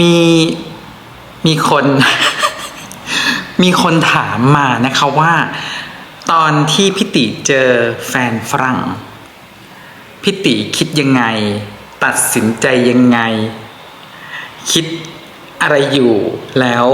มีมีคน มีคนถามมานะคะว่า ตอนที่พี่ติเจอแฟนฝรั่งพี่ติคิดยังไง ตัดสินใจยังไง คิดอะไรอยู่แล้ว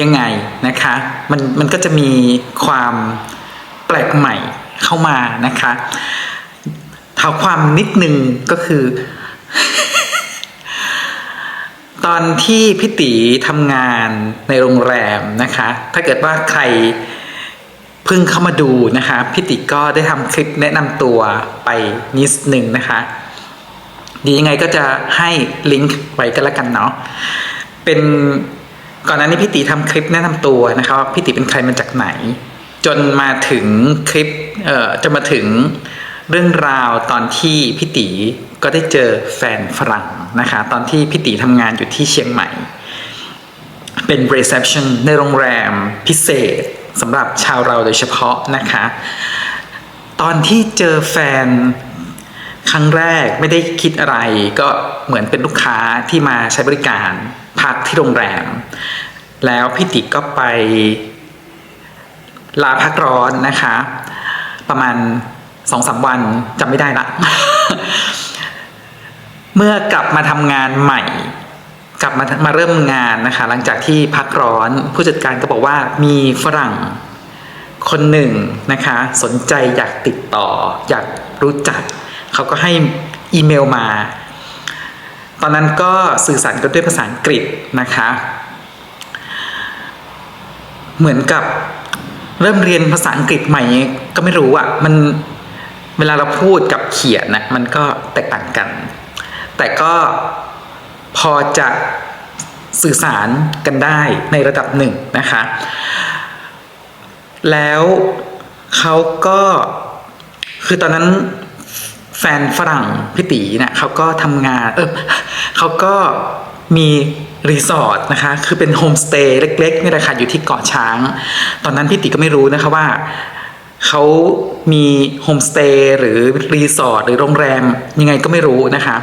ยังไงนะคะ มันมันก็จะมีความแปลกใหม่เข้ามานะคะเท้าความนิดนึงก็คือ อนที่พี่ตีทำงานในโรงแรมนะคะ ถ้าเกิดว่าใครเพิ่งเข้ามาดูนะคะพี่ติก็ได้ทำคลิปแนะนำตัวไปนิดหนึ่งนะคะ ดียังไงก็จะให้ลิงก์ไว้กันแล้วกันเนาะเป็นก่อนหน้านี้พี่ติทำคลิปแนะนำตัวนะคะว่าพี่ติเป็นใครมาจากไหน จนมาถึงคลิปเอ่อจะมาถึงเรื่องราวตอนที่พี่ติ ก็ได้เจอแฟนฝรั่งนะคะ ตอนที่พี่ติทำงานอยู่ที่เชียงใหม่ เป็น reception ในโรงแรมพิเศษสำหรับชาวเราโดยเฉพาะนะคะ ตอนที่เจอแฟนครั้งแรกไม่ได้คิดอะไร ก็เหมือนเป็นลูกค้าที่มาใช้บริการพักที่โรงแรม แล้วพี่ติก็ไปลาพักร้อนนะคะ ประมาณสองสามวันจำไม่ได้ละ เมื่อกลับมาทำงานใหม่ กลับมามาเริ่มงานนะคะ หลังจากที่พักร้อนผู้จัดการก็บอกว่ามีฝรั่งคนหนึ่งนะคะ สนใจอยากติดต่อ อยากรู้จัก เขาก็ให้อีเมลมา ตอนนั้นก็สื่อสารกันด้วยภาษาอังกฤษนะคะ เหมือนกับเริ่มเรียนภาษาอังกฤษใหม่ก็ไม่รู้อะ่ะมันเวลาเราพูดกับเขียนนะมันก็แตกต่างกัน แต่ก็พอจะสื่อสารกันได้ในระดับหนึ่งนะคะ แล้วเขาก็คือตอนนั้นแฟนฝรั่งพี่ตีเนี่ยเขาก็ทำงานเออเขาก็มีรีสอร์ทนะคะ คือเป็นโฮมสเตย์เล็กๆนี่แหละค่ะอยู่ที่เกาะช้าง ตอนนั้นพี่ติก็ไม่รู้นะคะว่าเขามีโฮมสเตย์หรือรีสอร์ทหรือโรงแรมยังไงก็ไม่รู้นะคะ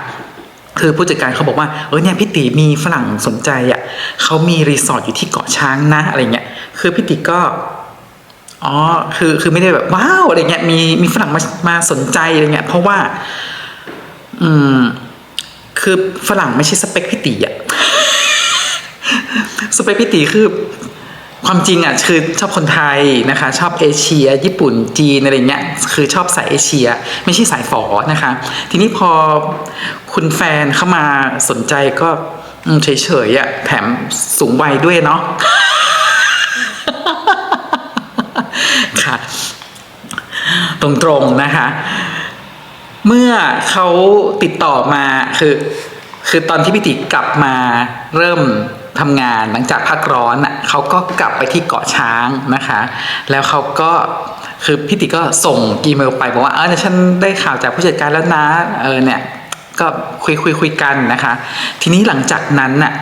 คือผู้จัดการเขาบอกว่าเออเนี่ยพี่ติมีฝรั่งสนใจอะเขามีรีสอร์ทอยู่ที่เกาะช้างนะอะไรเงี้ยคือพี่ติก็อ๋อคือคือไม่ได้แบบว้าวอะไรเงี้ยมีมีฝรั่งมามาสนใจอะไรเงี้ยเพราะว่า อืม คือฝรั่งไม่ใช่สเปคพี่ตีอะสเปคพี่ตีคือ ความจริงอะคือชอบคนไทยนะคะ ชอบเอเชีย ญี่ปุ่นจีนอะไรเงี้ยคือชอบสายเอเชีย ไม่ใช่สายฝอนะคะ ทีนี้พอคุณแฟนเข้ามาสนใจก็เฉยๆอะแถมสูงวัยด้วยเนาะค่ะ ตรงๆนะคะ เมื่อเขาติดต่อมาคือ คือตอนที่พี่ติกลับมาเริ่ม ทำงานหลังจากพักร้อนอะเขาก็กลับไปที่เกาะช้างนะคะ แล้วเขาก็คือพี่ติก็ส่งอีเมลไปบอกว่าเออเนี่ยฉันได้ข่าวจากผู้จัดการแล้วนะเออเนี่ยก็คุยคุยคุยกันนะคะ ทีนี้หลังจากนั้นน่ะ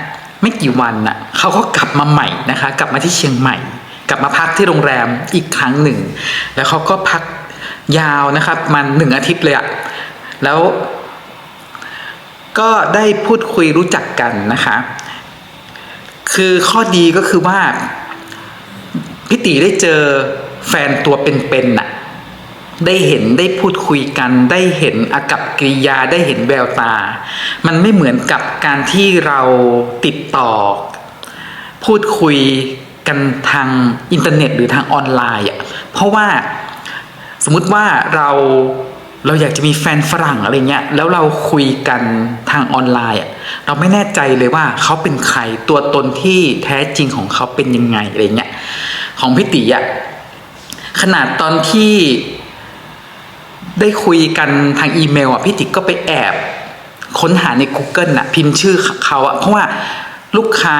ไม่กี่วันน่ะเขาก็กลับมาใหม่นะคะ กลับมาที่เชียงใหม่ กลับมาพักที่โรงแรมอีกครั้งหนึ่ง แล้วเขาก็พักยาวนะครับมันหนึ่งอาทิตย์เลยอะแล้วก็ได้พูดคุยรู้จักกันนะคะ คือข้อดีก็คือว่าพี่ตีได้เจอแฟนตัวเป็นๆน่ะ ได้เห็นได้พูดคุยกัน ได้เห็นอากับกิริยาได้เห็นแววตา มันไม่เหมือนกับการที่เราติดต่อ พูดคุยกันทางอินเทอร์เน็ตหรือทางออนไลน์อะเพราะว่าสมมุติว่าเรา เราอยากจะมีแฟนฝรั่งอะไรเงี้ยแล้วเราคุยกันทางออนไลน์อะเราไม่แน่ใจเลยว่าเขาเป็นใครตัวตนที่แท้จริงของเขาเป็นยังไงอะไรเงี้ยของพี่ติอะขนาดตอนที่ได้คุยกันทางอีเมลอะพี่ติก็ไปแอบค้นหาใน Google น่ะพิมพ์ชื่อเขาอะเพราะว่าลูกค้า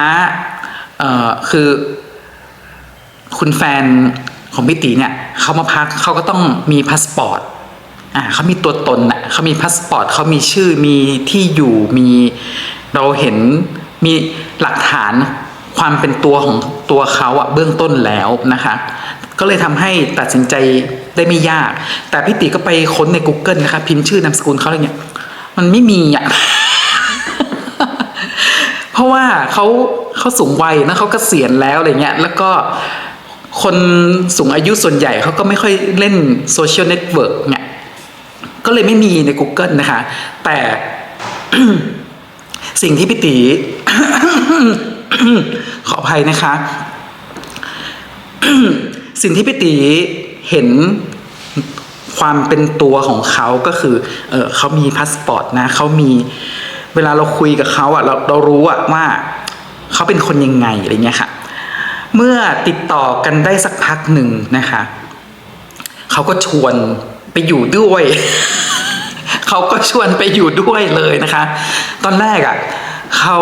เอ่อคือคุณแฟนของพี่ตีเนี่ยเขามาพักเขาก็ต้องมีพาสปอร์ต อ่าเขามีตัวตนอะเขามีพาสปอร์ตเขามีชื่อมีที่อยู่มีเราเห็นมีหลักฐานความเป็นตัวของตัวเขาอะเบื้องต้นแล้วนะคะ ก็เลยทำให้ตัดสินใจได้ไม่ยาก แต่พี่ติก็ไปค้นใน Google นะคะ พิมพ์ชื่อนามสกุลเขาอะไรเงี้ยมันไม่มีอะราะว่าเขาเขาสูงวัยนะเขาเกษียณแล้วอะไรเงี้ยแล้วก็คนสูงอายุส่วนใหญ่เขาก็ไม่ค่อยเล่นโซเชียลเน็ตเวิร์กเนี่ย ก็เลยไม่มีใน Google นะคะ แต่สิ่งที่พี่ตีขออภัยนะคะ สิ่งที่พี่ตีเห็นความเป็นตัวของเขาก็คือเออเขามีพาสปอร์ตนะเขามีเวลาเราคุยกับเขาอะเราเรารู้อะว่าเขาเป็นคนยังไงอะไรเงี้ยค่ะ เมื่อติดต่อกันได้สักพักหนึ่งนะคะ เขาก็ชวน ไปอยู่ด้วย เขาก็ชวนไปอยู่ด้วยเลยนะคะ ตอนแรกอะ่ะเขา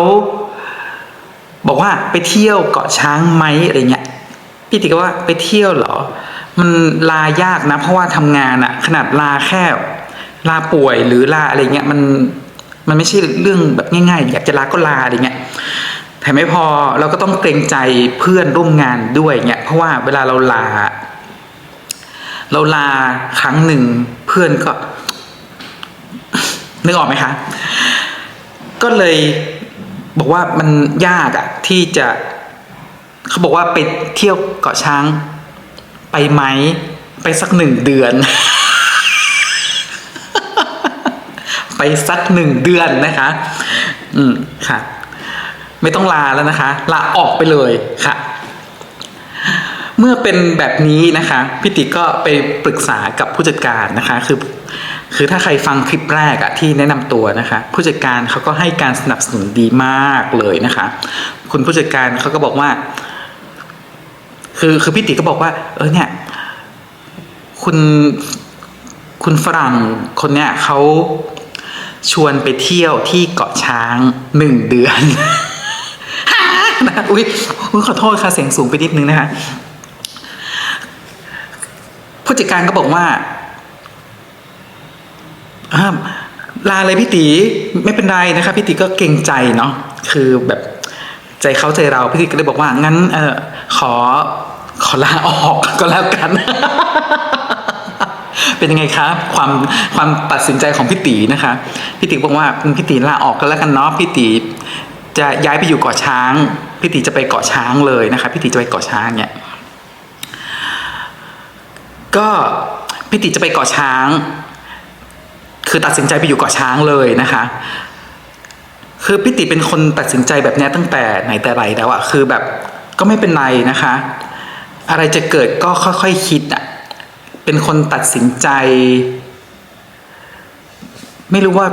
บอกว่าไปเที่ยวเกาะช้างไหมอะไรเงี้ยพี่ติก็ว่าไปเที่ยวเหรอ มันลายากนะ เพราะว่าทำงานอะขนาดลาแค่ ลาป่วยหรือลาอะไรเงี้ยมันมันไม่ใช่เรื่องแบบง่ายๆ อยากจะลาก็ลาอะไรเงี้ยแต่ไม่พอเราก็ต้องเกรงใจเพื่อนร่วมงานด้วยเงี้ยเพราะว่าเวลาเราลา เราลาครั้งหนึ่งเพื่อนก็ นึกออกไหมคะ ก็เลยบอกว่ามันยากอะที่จะเขาบอกว่าไปเที่ยวเกาะช้าง ไปไหมไปสักหนึ่งเดือน ไปสักหนึ่งเดือนนะคะ อืมค่ะ ไม่ต้องลาแล้วนะคะ ลาออกไปเลยค่ะ เมื่อเป็นแบบนี้นะคะพี่ติก็ไปปรึกษากับผู้จัดการนะคะคือคือถ้าใครฟังคลิปแรกอะที่แนะนำตัวนะคะ ผู้จัดการเขาก็ให้การสนับสนุนดีมากเลยนะคะ คุณผู้จัดการเขาก็บอกว่า คือคือพี่ติก็บอกว่า เออเนี่ย คุณคุณฝรั่งคนเนี้ยเขาชวนไปเที่ยวที่เกาะช้างหนึ่งเดือนนะอุ้ยอุ๊ยขอโทษค่ะเสียงสูงไปนิดนึงนะคะ ผู้จัดการก็บอกว่าลาเลยพี่ตีไม่เป็นไรนะคะพี่ตีก็เกรงใจเนาะคือแบบใจเขาใจเราพี่ตีก็เลยบอกว่า งั้น เออขอ ขอลาออกก็แล้วกัน เป็นยังไงครับ ความความตัดสินใจของพี่ตีนะคะพี่ตีบอกว่าพี่ตีลาออกก็แล้วกันเนาะพี่ตีจะย้ายไปอยู่เกาะช้างพี่ตีจะไปเกาะช้างเลยนะคะพี่ตีจะไปเกาะช้างเนี่ย ก็พี่ติจะไปเกาะช้าง คือตัดสินใจไปอยู่เกาะช้างเลยนะคะ คือพี่ติเป็นคนตัดสินใจแบบนี้ตั้งแต่ไหนแต่ไรแล้วอะคือแบบก็ไม่เป็นไรนะคะ อะไรจะเกิดก็ค่อยๆคคิดอะเป็นคนตัดสินใจ ไม่รู้ว่า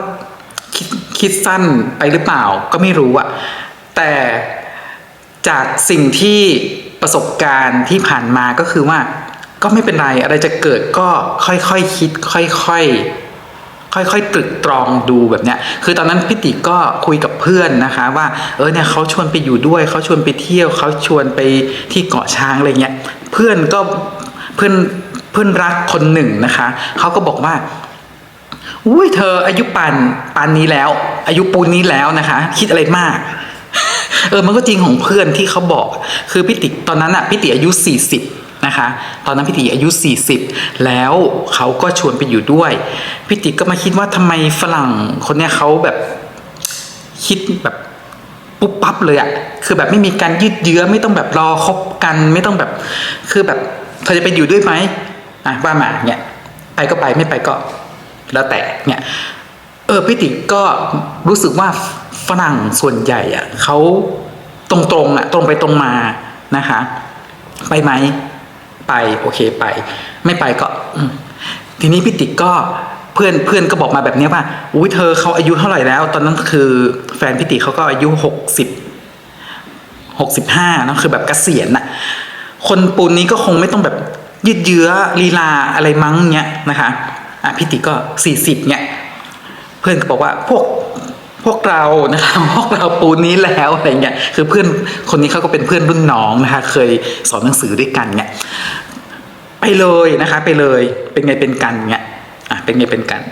คิดคิดสั้นไปหรือเปล่า ก็ไม่รู้อะแต่จากสิ่งที่ประสบการณ์ที่ผ่านมาก็คือว่า ก็ไม่เป็นไร อะไรจะเกิดก็ค่อยๆคคิด ค่อยๆค่อยๆตรึกตรองดูแบบเนี้ย คือตอนนั้นพี่ติก็คุยกับเพื่อนนะคะ ว่า เออเนี่ยเขาชวนไปอยู่ด้วย เขาชวนไปเที่ยว เขาชวนไปที่เกาะช้างอะไรเงี้ย เพื่อนก็เพื่อนเพื่อนรักคนหนึ่งนะคะ เขาก็บอกว่าอุ้ยเธออายุปานปานนี้แล้ว อายุปูนนี้แล้วนะคะ คิดอะไรมาก เออมันก็จริงของเพื่อนที่เขาบอก คือพี่ติตอนนั้นอะพี่ติอายุสี่สิบ นะคะ ตอนนั้นพี่ติอายุสี่สิบแล้วเขาก็ชวนไปอยู่ด้วยพี่ติก็มาคิดว่าทำไมฝรั่งคนเนี้ยเขาแบบคิดแบบปุ๊บปั๊บเลยอะคือแบบไม่มีการยืดเยื้อไม่ต้องแบบรอคบกันไม่ต้องแบบ คือแบบเธอจะไปอยู่ด้วยไหมอะว่ามาเนี่ยไปก็ไปไม่ไปก็แล้วแต่เนี่ยเออพี่ติก็รู้สึกว่าฝรั่งส่วนใหญ่อะเขาตรงๆอะตรงไปตรงมานะคะ ไปไหม ไปโอเคไป ไม่ไปก็ทีนี้พี่ติ๊กก็เพื่อนเพื่อนก็บอกมาแบบนี้ว่าอุ้ยเธอเขาอายุเท่าไหร่แล้ว ตอนนั้นคือแฟนพี่ติเขาก็อายุหกสิบหกสิบห้านะคือแบบเกษียณน่ะ คนปูนนี้ก็คงไม่ต้องแบบยืดเยื้อลีลาอะไรมั้งเนี้ยนะคะอะพี่ติ๊กก็สี่สิบเนี้ยเพื่อนก็บอกว่าพวก พวกเรานะคะพวกเราปูนี้แล้วอะไรเงี้ยคือเพื่อนคนนี้เขาก็เป็นเพื่อนรุ่นน้องนะคะ เคยสอนหนังสือด้วยกันเนี่ยไปเลยนะคะ ไปเลยเป็นไงเป็นกันเนี่ยอะเป็นไงเป็นกัน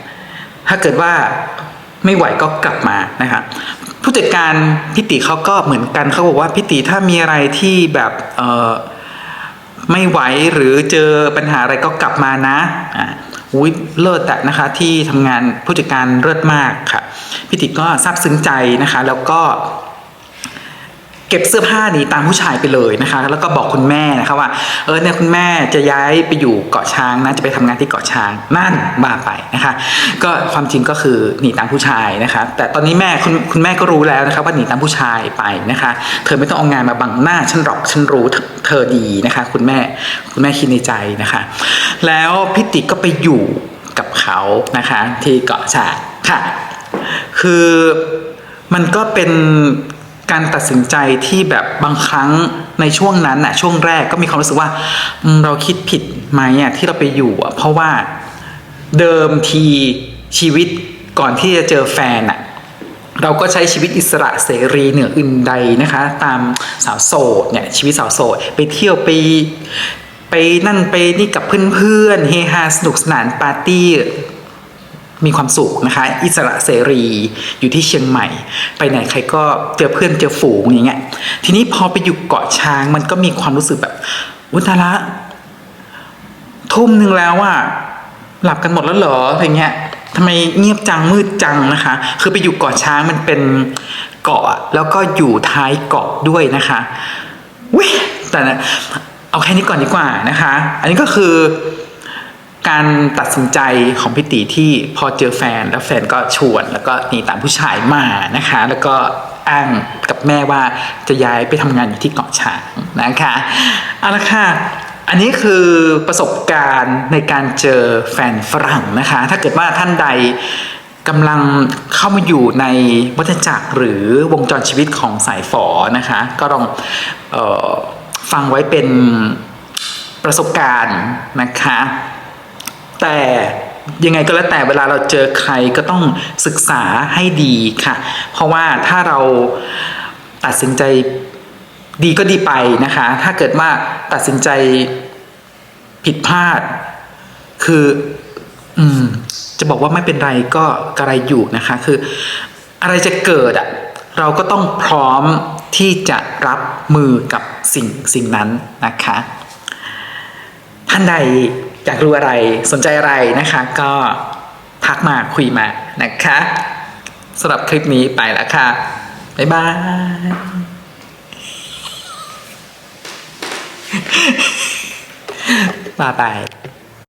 ถ้าเกิดว่าไม่ไหวก็กลับมานะคะผู้จัดการพิติเขาก็เหมือนกันเขาบอกว่าพิติถ้ามีอะไรที่แบบเออไม่ไหวหรือเจอปัญหาอะไรก็กลับมานะอ่า อุ้ยเลิศแตะนะคะที่ทำงานผู้จัดการเลิศมากค่ะพี่ติก็ซาบซึ้งใจนะคะ แล้วก็ เก็บเสื้อผ้าหนีตามผู้ชายไปเลยนะคะ แล้วก็บอกคุณแม่นะคะว่า เออเนี่ยคุณแม่จะย้ายไปอยู่เกาะช้างนะจะไปทำงานที่เกาะช้างนั่นมาไปนะคะ ก็ความจริงก็คือหนีตามผู้ชายนะคะ แต่ตอนนี้แม่คุณคุณแม่ก็รู้แล้วนะคะว่าหนีตามผู้ชายไปนะคะ เธอไม่ต้องเอางานมาบังหน้าฉันหรอกฉันรู้เธอเธอดีนะคะ คุณแม่คุณแม่คิดในใจนะคะ แล้วพิติก็ไปอยู่กับเขานะคะ ที่เกาะช้างค่ะ คือมันก็เป็น การตัดสินใจที่แบบบางครั้งในช่วงนั้นนะช่วงแรกก็มีความรู้สึกว่าเราคิดผิดไหมอะที่เราไปอยู่อะเพราะว่าเดิมทีชีวิตก่อนที่จะเจอแฟนอะเราก็ใช้ชีวิตอิสระเสรีเหนืออื่นใดนะคะ ตามสาวโสดเนี่ยชีวิตสาวโสดไปเที่ยวไปไปนั่นไปนี่กับเพื่อนๆเฮฮาสนุกสนานปาร์ตี้ มีความสุขนะคะ อิสระเสรีอยู่ที่เชียงใหม่ ไปไหนใครก็เจอเพื่อนเจอฝูงอย่างเงี้ยทีนี้พอไปอยู่เกาะช้างมันก็มีความรู้สึกแบบอุตาละทุ่มหนึ่งแล้วอะหลับกันหมดแล้วเหรออะไรเงี้ยทำไมเงียบจังมืดจังนะคะ คือไปอยู่เกาะช้างมันเป็นเกาะอะแล้วก็อยู่ท้ายเกาะด้วยนะคะเว้ยแต่นะเอาแค่นี้ก่อนดีกว่านะคะ อันนี้ก็คือ การตัดสินใจของพี่ตีที่พอเจอแฟนแล้วแฟนก็ชวน แล้วก็หนีตามผู้ชายมานะคะ แล้วก็อ้างกับแม่ว่าจะย้ายไปทำงานอยู่ที่เกาะช้างนะคะเอาละค่ะอันนี้คือประสบการณ์ในการเจอแฟนฝรั่งนะคะ ถ้าเกิดว่าท่านใดกำลังเข้ามาอยู่ในวัฏจักรหรือวงจรชีวิตของสายฝอนะคะ ก็ลองออฟังไว้เป็นประสบการณ์นะคะ แต่ยังไงก็แล้วแต่เวลาเราเจอใครก็ต้องศึกษาให้ดีค่ะ เพราะว่าถ้าเราตัดสินใจดีก็ดีไปนะคะ ถ้าเกิดว่าตัดสินใจผิดพลาด คือ อืม จะบอกว่าไม่เป็นไรก็กระไรอยู่นะคะ คือ อะไรจะเกิดอะเราก็ต้องพร้อมที่จะรับมือกับสิ่งสิ่งนั้นนะคะ ท่านใด อยากรู้อะไรสนใจอะไรนะคะ ก็ทักมาคุยมานะคะสำหรับคลิปนี้ไปแล้วค่ะ บ๊ายบายบายบาย